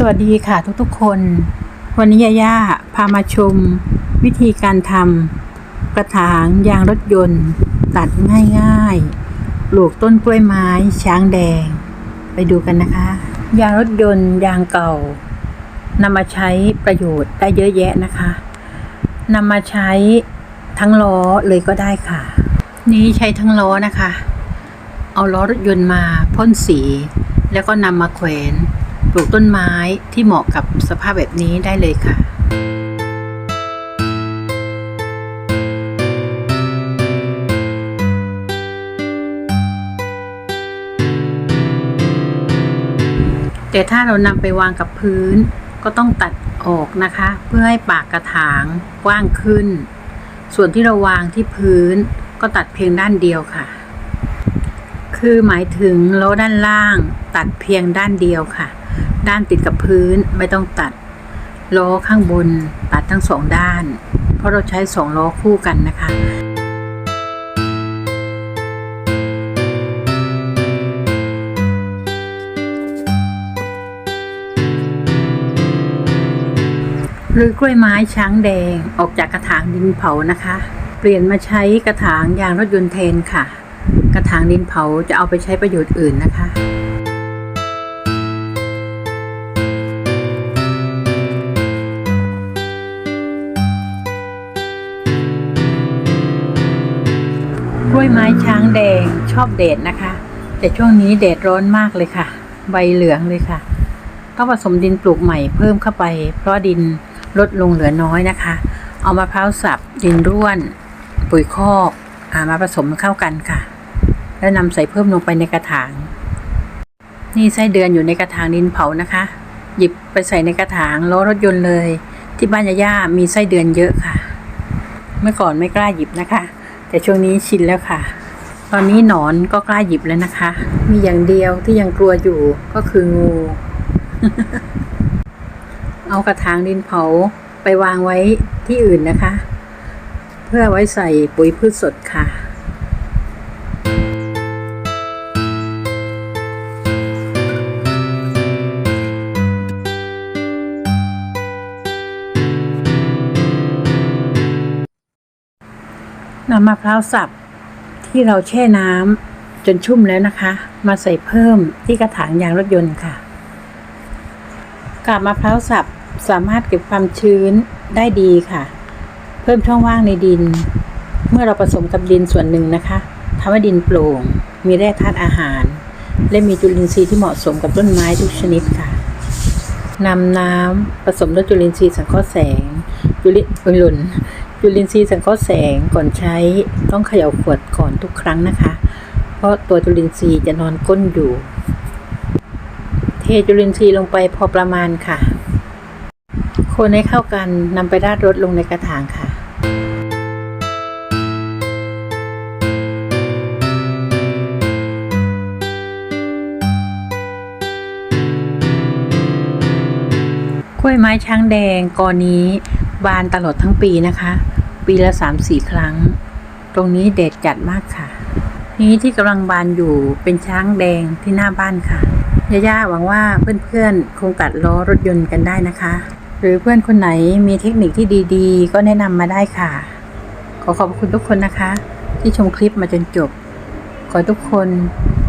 สวัสดีค่ะทุกๆคน วันนี้ยาย่าพามาชม วิธีการทำกระถางยางรถยนต์ ตัดง่ายๆปลูกต้นกล้วยไม้ช้างแดง ไปดูกันนะคะ ยางรถยนต์ยางเก่านำมาใช้ประโยชน์ได้เยอะแยะนะคะนำมาใช้ทั้งล้อเลยก็ได้ค่ะ นี้ใช้ทั้งล้อนะคะ เอาล้อรถยนต์มาพ่นสี แล้วก็นำมาแขวน ปลูกต้นไม้ที่เหมาะกับสภาพแบบนี้ได้เลยค่ะแต่ถ้าเรานำไปวางกับพื้นก็ต้องตัดออกนะคะ เพื่อให้ปากกระถางกว้างขึ้น ส่วนที่เราวางที่พื้นก็ตัดเพียงด้านเดียวค่ะ คือหมายถึงล้ด้านล่างตัดเพียงด้านเดียวค่ะ ด้านติดกับพื้นไม่ต้องตัด ล้อข้างบนตัดทั้งสองด้าน เพราะเราใช้สองล้อคู่กันนะคะหรือกล้วยไม้ช้างแดงออกจากกระถางดินเผานะคะ เปลี่ยนมาใช้กระถางยางรถยนต์เทนค่ะ กระถางดินเผาจะเอาไปใช้ประโยชน์อื่นนะคะ วยไม้ช้างแดงชอบแดดนะคะ แต่ช่วงนี้แดดร้อนมากเลยค่ะ ใบเหลืองเลยค่ะ ต้องผสมดินปลูกใหม่เพิ่มเข้าไป เพราะดินลดลงเหลือน้อยนะคะ เอามะพร้าวสับดินร่วน ปุ๋ยคอกอามาผสมเข้ากันค่ะ แล้วนำใส่เพิ่มลงไปในกระถาง นี่ไส้เดือนอยู่ในกระถางดินเผานะคะ หยิบไปใส่ในกระถางล้อรถยนต์เลย ที่บ้านย่ามีไส้เดือนเยอะค่ะ เมื่อก่อนไม่กล้าหยิบนะคะ แต่ช่วงนี้ชินแล้วค่ะ ตอนนี้หนอนก็กล้าหยิบแล้วนะคะ มีอย่างเดียวที่ยังกลัวอยู่ก็คืองู เอากระถางดินเผาไปวางไว้ที่อื่นนะคะ เพื่อไว้ใส่ปุ๋ยพืชสดค่ะ นำมะพร้าวสับที่เราแช่น้ำจนชุ่มแล้วนะคะ มาใส่เพิ่มที่กระถางยางรถยนต์ค่ะกาบมะพร้าวสับสามารถเก็บความชื้นได้ดีค่ะ เพิ่มช่องว่างในดิน เมื่อเราผสมกับดินส่วนหนึ่งนะคะทำให้ดินโปร่ง มีแร่ธาตุอาหาร และมีจุลินทรีย์ที่เหมาะสมกับต้นไม้ทุกชนิดค่ะนำน้ำผสมด้วยจุลินทรีย์สังเคราะห์แสงจุลินเอ้ยหล่น จุลินทรีย์สังเคราะห์แสงก่อนใช้ต้องเขย่าขวดก่อนทุกครั้งนะคะ เพราะตัวจุลินทรีย์จะนอนก้นอยู่ เทจุลินทรีย์ลงไปพอประมาณค่ะ คนให้เข้ากันนำไปราดรดลงในกระถางค่ะกล้วยไม้ช้างแดงกอนี้ บานตลอดทั้งปีนะคะ ปีละสามสี่ครั้ง ตรงนี้เด็ดจัดมากค่ะ นี้ที่กำลังบานอยู่เป็นช้างแดงที่หน้าบ้านค่ะย่าๆหวังว่าเพื่อนๆคงตัดล้อรถยนต์กันได้นะคะ หรือเพื่อนคนไหนมีเทคนิคที่ดีๆ ก็แนะนำมาได้ค่ะ ขอขอบคุณทุกคนนะคะ ที่ชมคลิปมาจนจบ ขอให้ทุกคน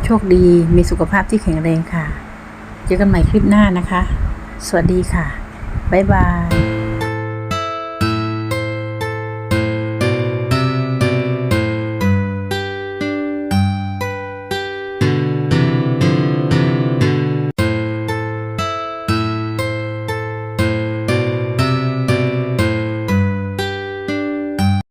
โชคดีมีสุขภาพที่แข็งแรงค่ะ เจอกันใหม่คลิปหน้านะคะ สวัสดีค่ะ บ๊ายบาย